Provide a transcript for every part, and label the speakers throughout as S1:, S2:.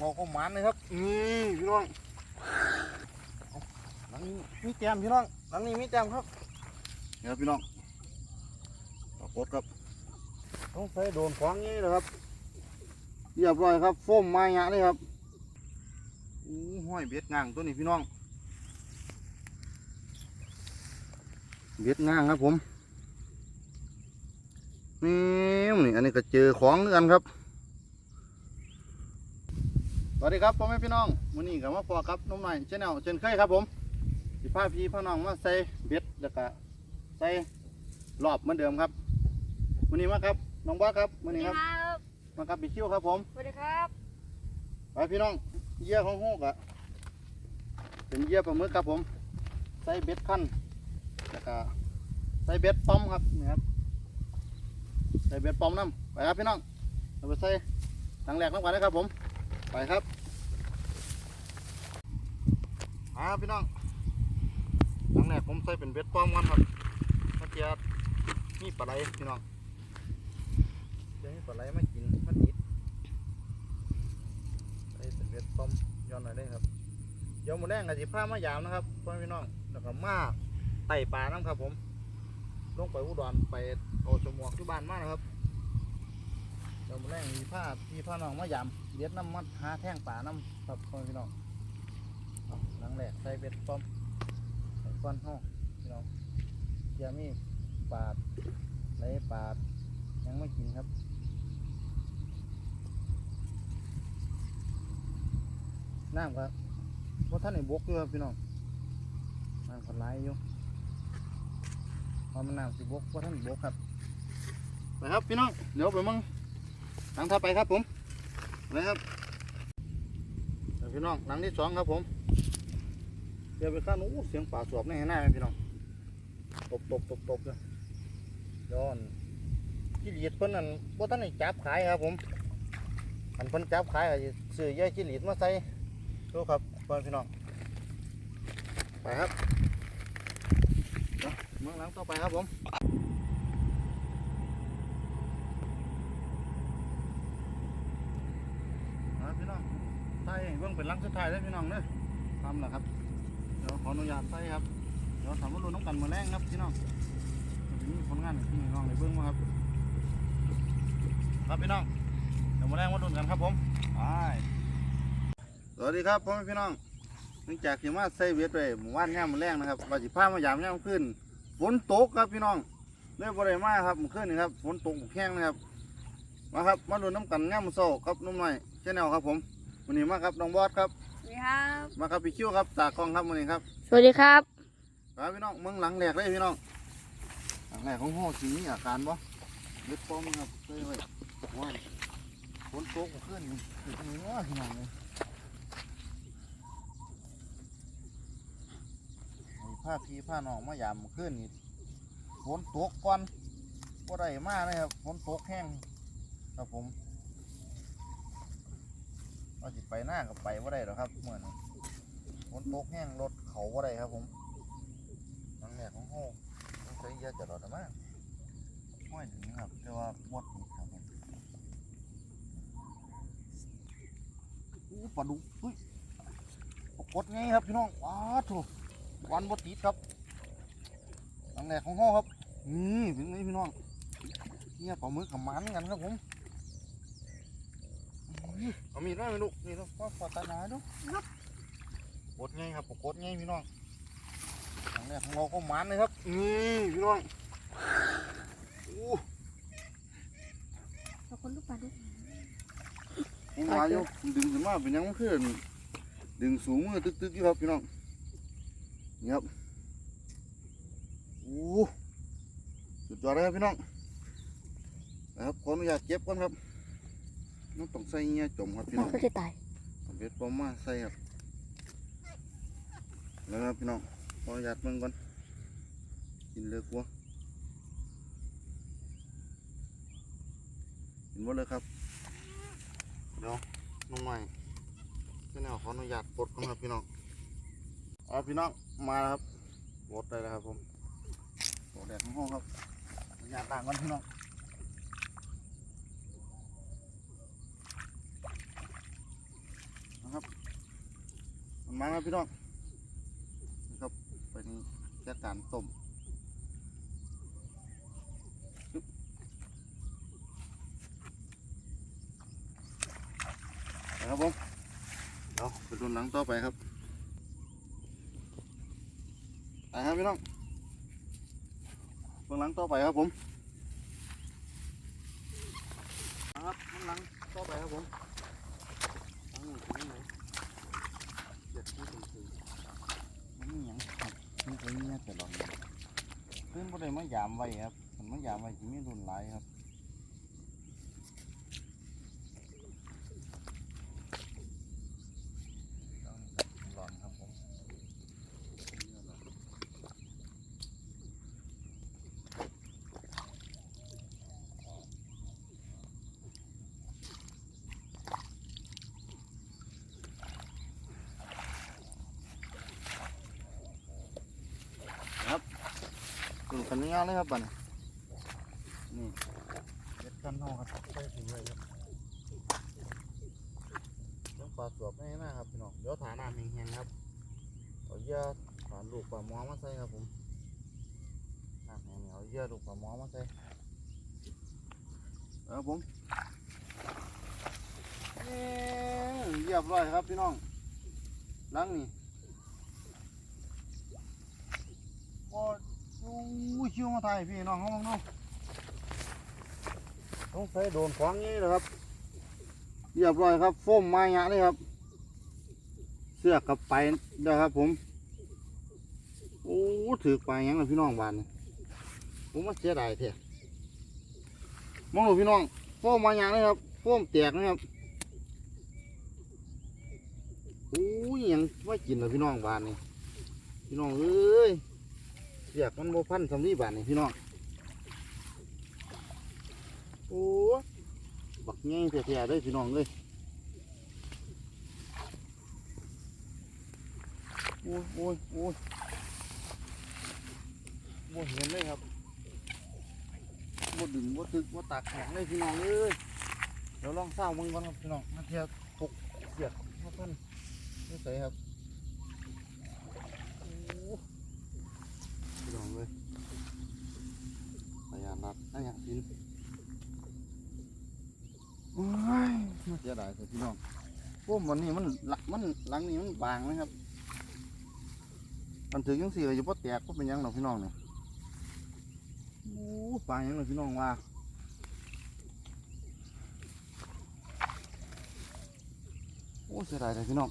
S1: ของเราก็หมันเลยครับนี่พี่น้องเอาหลังนี้มีแจมพี่น้องหลังนี้มีแจมครับเนี่ยพี่น้องปรากฏครับ ต้องใส่โดนของนี้นะครับเรียบร้อยครับโฟมไม้ยะเลยครับอู้ห้อยเบ็ดง่างตัวนี้พี่น้อง เบ็ดง่างครับผมนี่นี่อันนี้ก็เจอของเหมือนกันครับ สวัสดีครับพ่อแม่พี่น้องวันนี้กับมาพอครับน้องหน่อยเช่นเนาเช่นเคยครับผมสิพาพี่พ่อน้องมาใส่เบ็ดแล้วก็ใส่รอบเหมือนเดิมครับวันนี้มาครับน้องบ้าสครับวันนี้ครับ
S2: ครับ
S1: มาครับปีคิวครับผม
S2: สวัสดีครับ
S1: ไปพี่น้องเหยื่อของฮูกอะเป็นเหยื่อปลาหมึกครับผมใส่เบ็ดขั้นแล้วก็ใส่เบ็ดป้อมครับนี่ครับใส่เบ็ดป้อมน้ำไปครับพี่น้องเราไปใส่ถังแรกน้ำกันนะครับผม ไปครับ มาครับพี่น้องครั้งแรกผมใส่เป็นเบ็ดป้อมกันครับเมื่อกี้มีปลาไหลพี่น้องเดี๋ยวมีปลาไหลมากินมาติดใส่เป็นเบ็ดป้อมย้อนหน่อยได้ครับเดี๋ยวหมดแรงกับสิผ้ามายามนะครับพ่อพี่น้องแล้วก็มาไต่ปลาน้ำครับผมลงไปอุดรไปเอาสมวกที่บ้านมากนะครับเรามาแรงมีผ้าพี่ผ้าน้องมายำ เบ็ดน้ำมัดหาแท่งป่าน้ำครับพ่อพี่น้องหลังแรกใส่เบ็ดป้อมใส่ก้อนห้องพี่น้องเดี๋ยมีปาดไหลปาด ยังไม่กินครับน้ำครับเพราะท่านในบกอยู่ครับพี่น้องน้ำขนไหลอยู่เพอมันน้ำสิบกเพราะท่านบกครับไปครับพี่น้องเดี๋ยวไปมั่งหลังถัดไปครับผม นะครับพี่น้องหลังที่สองครับผมเดี๋ยวไปข้างนู้นเสียงป่าสวบแน่แน่พี่น้องตบตบตบตบเลยย้อนจิหลีดเพิ่นนั่นว่าท่านได้จับขายครับผมอันเพิ่นจับขายสิซื้อใยจิหลีดมาใส่ดูครับเพื่อนพี่น้องไปครับเมืองหลังต่อไปครับผม นะพี่น้องใส่ เป็นลังสุดท้ายเลยพี่น้องเนอะทำนะครับ เดี๋ยวขออนุญาตใส่ครับ เดี๋ยวทำวัตถุน้ำกันมาแรงครับพี่น้องมีผลงานพี่น้องในเบื้องมาครับ ครับพี่น้อง เดี๋ยวมาแรงวัตถุกันครับผมไปสวัสดีครับพ่อแม่พี่น้องหลังจากที่มาใส่เวทไปหมู่บ้านย่มมาแรงนะครับว่าสิพามายามย่มขึ้น ฝนตกครับพี่น้องเรื่องบริมาครับเมื่อคืนนี่ครับ ฝนตกแห้งนะครับ มาครับ มาดูน้ำกันย่มโซ่ครับนุ่มหน่อยเช่นแนวครับผม วันนี้มาครับน้องบอสครับ
S2: สวัสดีครับ
S1: มาครับพี่คิวครับตากล้องครับวันนี้ครับ
S2: สวัสดีครับ
S1: ครับพี่น้องเมืองหลังแหลกเลยพี่น้องหลังแหลกของห้อสีมีอาการบ่เล็ดป้อมครับเฮ้ยเว้ยว้ายฝนตกขึ้นนี่คือตรงนี้ว่าพี่น้องเลยไอ้ผ้าพีผ้าน้องมายามขึ้นนี่ฝนตกก่อนก็ได้มาเลยครับฝนตกแห้งครับผม ว่าสิไปหน้ากับไปว่าได้หรอครับเมื่อนฝนตกแห้งรถเขาว่าได้ครับผมหลังแรกของโฮต้องใช้ยาจะรอดมากห้อยถึงครับแต่ว่าหมดครับผมอู้ปลาดุกเฮ้ยกฏไงครับพี่น้องว้าถูกวันบดติดครับหลังแรกของโฮครับนี่ถึงไงพี่น้องเนี่ยปลาหมึกกับมันกันครับผม เอามีดไว้ไหมลูกนี่ต้องขอตาหนาดูปรากฏไงครับปรากฏไงพี่น้องครั้งแรกของเราก็มันเลยครับนี่พี่น้องโอ้
S2: ขอบคุณลูกปลาดุก
S1: ผมมาอยู่ดึงขึ้นมาเป็นยังมันขึ้นดึงสูงมือตึกๆอยู่ครับพี่น้องนี่ครับโอ้สุดยอดเลยครับพี่น้องนะครับขออนุญาตเก็บก่อนครับ น้องต้องใส่เงี้ยจมครับพี่น้อง
S2: ก็จะตาย
S1: เอาเบ็ดปลอมมาใส่ครับแล้วครับพี่น้องขออนุญาตเบิ่งก่อนกินเลือกวัวเห็นหมดเลยครับเดี๋ยวน้องใหม่พี่น้องขออนุญาตปลดก่อนครับพี่น้องเอาพี่น้องมาแล้วครับปลดได้แล้วครับผมปลดแดดของห้องครับอนุญาตต่างกันพี่น้อง มันมาแล้วพี่น้องนี่ครับไปนี่แค่การต้มปึ๊บไปครับผมเดี๋ยวไปดูหลังต่อไปครับไปครับพี่น้องเบื้องหลังต่อไปครับผมครับเบื้องหลังต่อไปครับผมหลังนี้เป็นยังไงเจ็ดที่เป็ นสี่มันมีหยังครับมันเป็นเงี้ยแต่ลองดูเพื่อนบ่ได้มายามไว้ครับมันมายามไว้ที่มีรุ่นหลายครับต้องครับหลอนครับผม ถึงกันงานเลยครับบัดนนี่เด็ดกันเนาครับใส่ถุงเลยครับต้องปลาสวบไม่มากครับพี่น้องเดี๋ยวถาน้ำแห้งๆครับเอาเยื่อถานลูกปลาหมอมาใส่ครับผมน้ำแห้งๆเอาเยื่อลูกปลาหมอมาใส่ครับผมเอ้ยเรียบร้อยครับพี่น้องหลังนี่โอ้อู้ชิวมาถ่ายพี่น้องเขามองดูต้องใส่โดนของนี้นะครับเรียบร้อยครับโฟมไม้ยะนี่ครับ เสื้อกับไปนะครับ ผมโอ้ถือไปยังเลยพี่น้องบ้านนี่ผมมาเสียดายเถอะมองดูพี่น้องโฟมไม้ยะนี่ครับโฟมแตกนะครับโอ้ยยังไม่กินเลยพี่น้องบ้านนี่พี่น้องเอ้ย เสียกมันโมพันสำลีบาทนี่พี่น้องโอ้บักแง่เสียๆเลยพี่น้องเลยโอ้ยโอ้ยโอ้ยบ่เห็นเลยครับบ่ดึงบ่ตึกบ่ตากแข็งเลยพี่น้องเอ้ยเดี๋ยวลองเศร้ามึงก่อนครับพี่น้องมาเทียบตกเสียกมาพันนี่ใส่ครับโอ้ พี่น้องเลยพยายามรัดนั่นอย่างสินโอ้ยมายดายเลยพี่น้องพวกมันนี่มันหลักมันหลังนี่มันบางนะครับมันถึงยังสี่เลยอยู่พอแตกก็เป็นยังหรอพี่น้องเนี่ยโอ้ปลาหยังเลยพี่น้องว่าโอ้เสียดายเลยพี่น้อง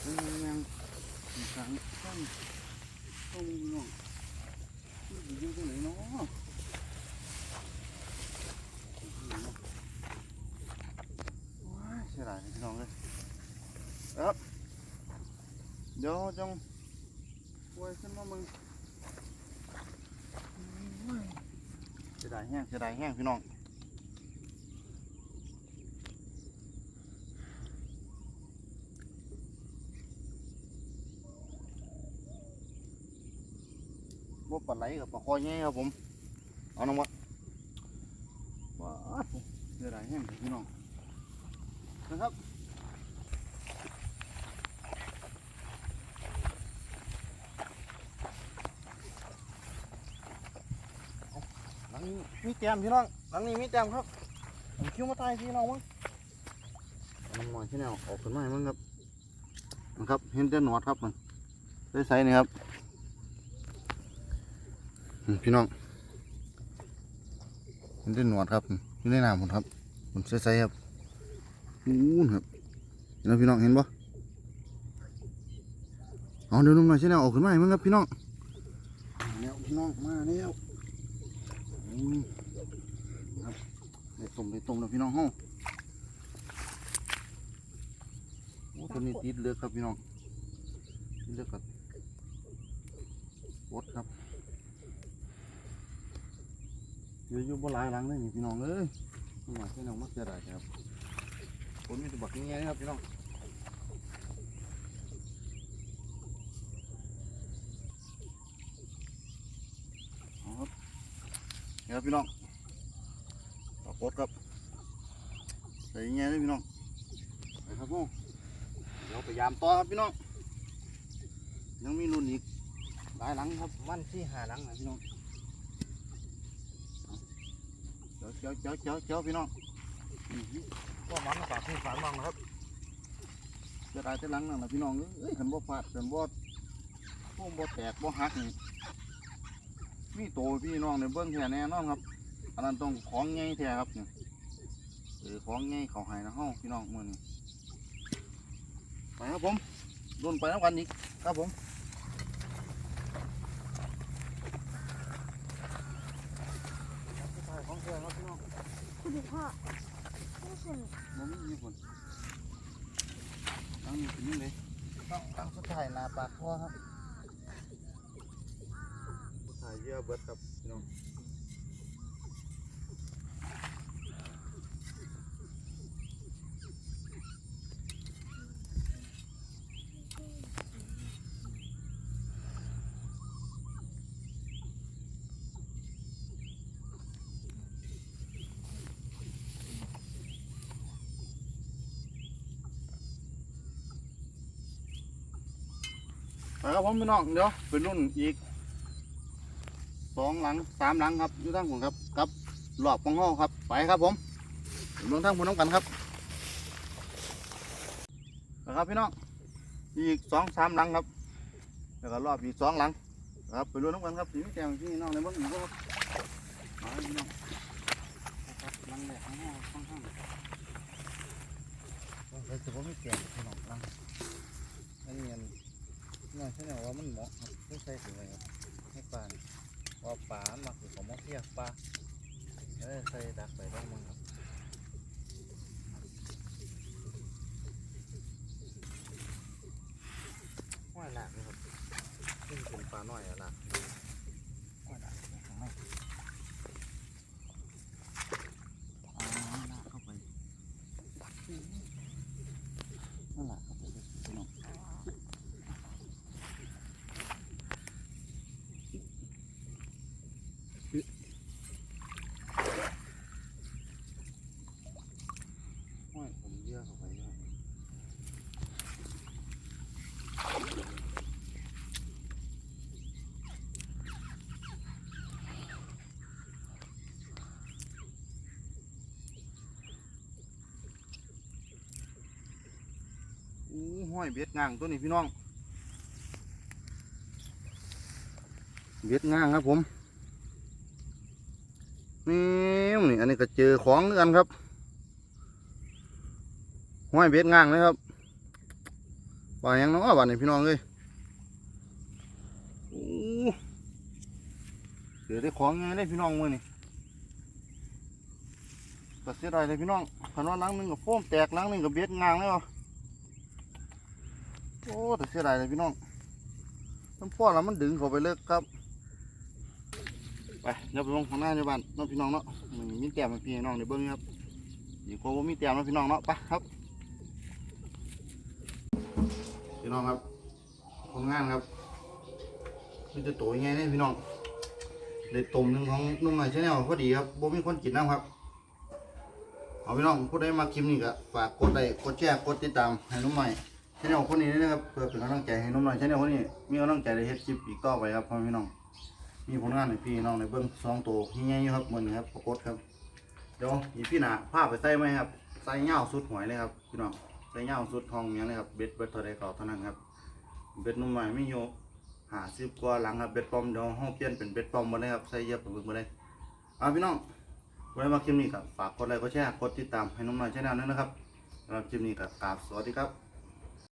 S1: เป็นยังอีกครั้งต้องต้องมีน้องยู่อยู่ตรงไหนเนาะว้ายเสียดาย พี่น้องเลยครับเดี๋ยวจงป่วยขึ้นมามึงโอ้ยเสียดายแห้งเสียดายแห้งพี่น้องบ่ปลาไหลกับปลาคอยแง่ครับผม เอาน้องวะว้าวเสียดายแห้งพี่น้อง นะครับหลังนี้มีแจมพี่น้องหลังนี้มีแจมครับผมคิ้วมาตายพี่น้องมั้งน้ำมันที่แนวออกขึ้นมาให้มั้งครับนะครับเห็นแต่หนวดครับมันใสๆนี่ครับพี่น้องเห็นแต่หนวดครับอยู่ในน้ำผมครับผมันใสๆครับ อู้นครับเห็นไหมพี่น้องเห็นปะเอาเดี๋ยวนุ่มหน่อยใช่แนวออกขึ้นมาให้มั้งครับพี่น้องแล้วพี่น้องมาแล้วครับได้ต้มได้ต้มแล้วพี่น้องเฮาโอ้ตัวนี้ติดเลือกครับพี่น้องเลือกกับวดครับอยู่อยู่บ่หลายหลังเลยนี่พี่น้องเอ้ยนี่มาพี่น้องมักจะได้ครับ คนมีแตบักเงี้ยครับพี่น้องเอาครับนี่ครับพี่น้องปลากดครับใส่ยังไงเลยพี่น้องใส่ครับผมเดี๋ยวยวพยายามต่อครับพี่น้อง ยังมีรุ่นอีกหลายหลังครับวันที่หาหลังนะพี่น้องเจ้าเจ้าเจ้าเจ้าพี่น้องอื้อหือ
S2: ก็มั นฝากพี่ฝากน้องนะครับ
S1: จะได้แต่หลังนั่นนะพี่น้องเอ้ยขันบ่พลาดขันบ่พวกบ่แตกบ่หักนี่มีโตพี่น้องในเบื้องแท้แน่นอนครับอันนั้นต้องของใหญ่แท้ครับนี่เออของใหญ่เขาให้นะเฮาพี่น้องมื้อนี้ไปครับผมรุ่นไปน้ำกันอีกครับผม
S2: ของเพื่อนครับพี่น้อง
S3: คุณพ่อไม่สน
S1: บ่มีมีผลตั้งอยู่ที่นี่เลยต้องตั้งสุดท้ายนาปากคอครับสุดท้ายเยอะเบิดครับน้อง ครับผมพี่น้องเดี๋ยวเป็นรุ่นอีกสองหลังสามหลังครับอยู่ทางผมครับกับรอบของห้องครับไปครับผมลงทางผมน้องกันครับนะครับพี่น้องอีกสองสามหลังครับแล้วก็รอบอีกสองหลังครับไปรุ่นน้องกันครับสีแดงพี่น้องในเบ้านอีกครับมาพี่น้องครับหลังแรกของห้องข้างข้างเลยถือว่าไม่เก่งพี่น้องลังอันนี้อั นน่าใช่แนวว่ามันเหมาะครับไม่ใช่ถึงเลยให้ปลานว่าปลามันมักอยู่ของมะเทียบปลาเออใส่ดักไปบ้างมั้งครับว่าหลักนะครับนี่เป็นปลาน้อยอะหลักว่าหลักข้างในเอาหลักเข้าไปนั่นแหละครับพี่น้อง โอ้ยผมเยอะเข้าไปเยอะอู้ ห้อยเบ็ดงางตัวนี้พี่น้อง เบ็ดงางครับผมนี่นี่อันนี้ก็เจอของเหมือนกันครับห้อยเบ็ดง่างเลยครับปลายังน้องอะบ้านนี้พี่น้องเลยเดี๋ยวได้ของไงได้พี่น้องมือนี่ก็เสียดายเลยพี่น้องคันว่าหลังหนึงกับโฟมแตกหลังหนึงกับเบ็ดง่างเลยวะ โอ้แต่เสียดายเลยพี่น้องน้ำพ่อแล้วมันดึงเขาไปเลิกครับ ไปเดี๋ยวไปมองข้างหน้าในบ้านน้องพี่น้องเนาะมันมีแต้มพี่น้องในเบิ้งครับอยู่โคว่ามีแต้มเนาะพี่น้องเนาะไปครับพี่น้องครับคนงานครับมันจะโตยังไงเนี่ยพี่น้องเด็ดต้มหนึ่งของนุ่มหน่อยชาแนลพอดีครับบ่มีคนกินน้ำครับเอาพี่น้องผู้ใดมาคลิปนี้ก็ฝากกดไลค์กดแชร์กดติดตามให้นุ่มหน่อย ชาแนลคนนี้นะครับเพื่อเป็นกำลังใจให้นุ่มหน่อยชาแนลคนนี้มีกำลังใจในเฮ็ดคลิปอีกต่อไปครับพ่อพี่น้อง มีผลงานให้พี่น้องในเบิ้งสองตัวใหญ่ๆอยู่ครับมือนี้ครับปรากฏครับเดี๋ยวอีพี่หนาพาพไปใส่ไหมครับใส่เงาสุดหวยเลยครับพี่น้องใส่เงาสุดทองเมียเลยครับเบ็ดเบ็ดเท่าไรเก่าเท่านั้นครับเบ็ดนุ่มใหม่ไม่โยหาซิบกว่าหลังครับเบ็ดปอมเดี๋ยวห้องเปลี่ยนเป็นเบ็ดปอมมาเลยครับใส่เยอะไปเบิ่งมาเลยเอาพี่น้องไว้มาคลิปนี้ครับฝากกดไลค์กดแชร์กดติดตามให้นุ่มหน่อยช่แนลนั้นนะครับสำหรับคลิปนี้ครับกราบสวัสดีครับ